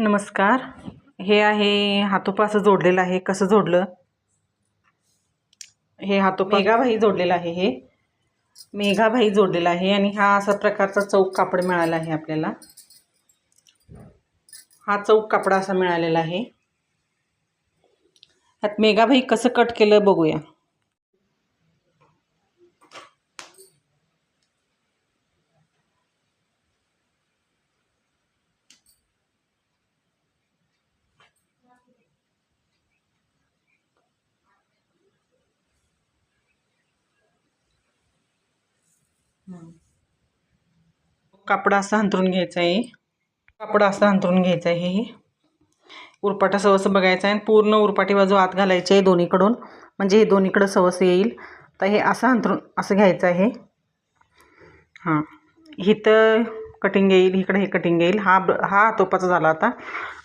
नमस्कार. हे आहे हातोपा असं जोडलेलं आहे. कसं जोडलं? हे हातोपा मेघाभाई जोडलेलं आहे हे. मेघाभाई जोडलेला आहे आणि हा असा प्रकारचा चौक कापड मिळाला आहे आपल्याला. हा चौक कापड असा मिळालेला आहे. ह्यात मेघाभाई कसं कट केलं बघूया. कापड असं अंथरून घ्यायचं आहे कापड असं अंथरून घ्यायचं आहे हे. उरपाटा सवस बघायचं आहे आणि पूर्ण उरपाटी बाजू आत घालायची आहे दोन्हीकडून. म्हणजे हे दोन्हीकडं सवस येईल. तर हे असं अंथरून असं घ्यायचं आहे. हां. इथं कटिंग येईल इकडे हे कटिंग येईल. हा हा हातोपाचा झाला आता.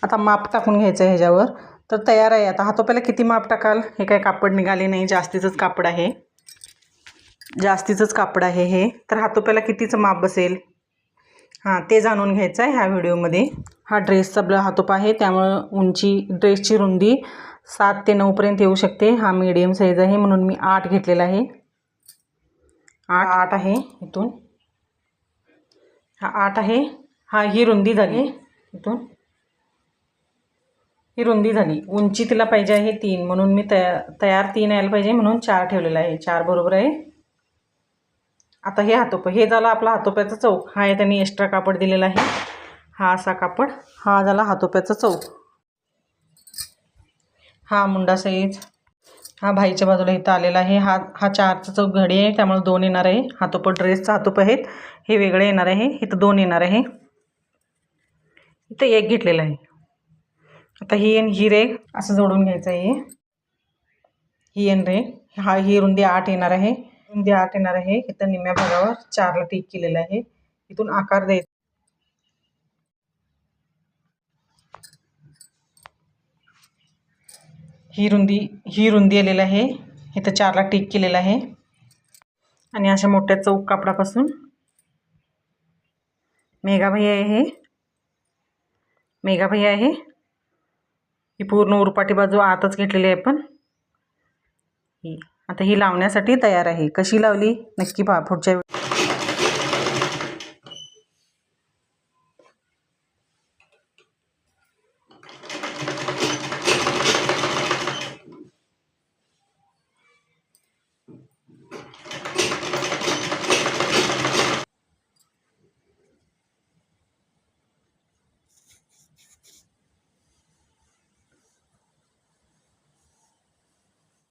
आता माप टाकून घ्यायचं आहे ह्याच्यावर. तर तयार आहे आता. हातोप्याला किती माप टाकाल? हे काय कापड निघाले नाही. जास्तीचंच कापड आहे. जास्तीचंच कापड आहे हे. तर हातोप्याला कितीचं माप बसेल? हां ते जाणून घ्यायचं आहे ह्या व्हिडिओमध्ये. हा ड्रेसचा ब्ल हातोपा आहे त्यामुळं उंची ड्रेसची रुंदी सात ते नऊपर्यंत येऊ शकते. हा मीडियम साईज आहे म्हणून मी आठ घेतलेला आहे. आठ आठ आहे इथून. हा आठ आहे. हा ही रुंदी झाली. इथून. ही रुंदी झाली. उंची तिला पाहिजे आहे तीन म्हणून मी तया तयार तीन यायला पाहिजे म्हणून चार ठेवलेला आहे. चार बरोबर आहे. आता हे हातोपं हे झालं आपला हातोप्याचा चौक. हा आहे त्यांनी एक्स्ट्रा कापड दिलेला आहे. हा असा कापड हा झाला हातोप्याचा चौक. हा मुंडा साईज हा भाईच्या बाजूला इथं आलेला आहे. हा हा चारचा चौक घडी आहे त्यामुळे दोन येणार आहे. हातोपं ड्रेसचा हातोपं आहेत. हे वेगळे येणार आहे. इथं दोन येणार आहे. इथं एक घेतलेलं आहे. आता ही एन ही रेग असं जोडून घ्यायचं आहे. ही एन रेग हा ही रुंदी आठ येणार आहे. रुंदी आठ येणार आहे इथं निम्या भागावर चारला टिक केलेलं आहे. इथून आकार द्यायचा. ही रुंदी ही रुंदी आलेली आहे. इथं चारला टिक केलेलं आहे. आणि अशा मोठ्या चौक कापडापासून मेघाभाई आहे. हे मेघाभाई आहे. ही पूर्ण उरपाटी बाजू आतच घेतलेली आहे पण. ही. आता ही लावण्यासाठी तयार आहे. कशी लावली? नक्की पहा पुढच्या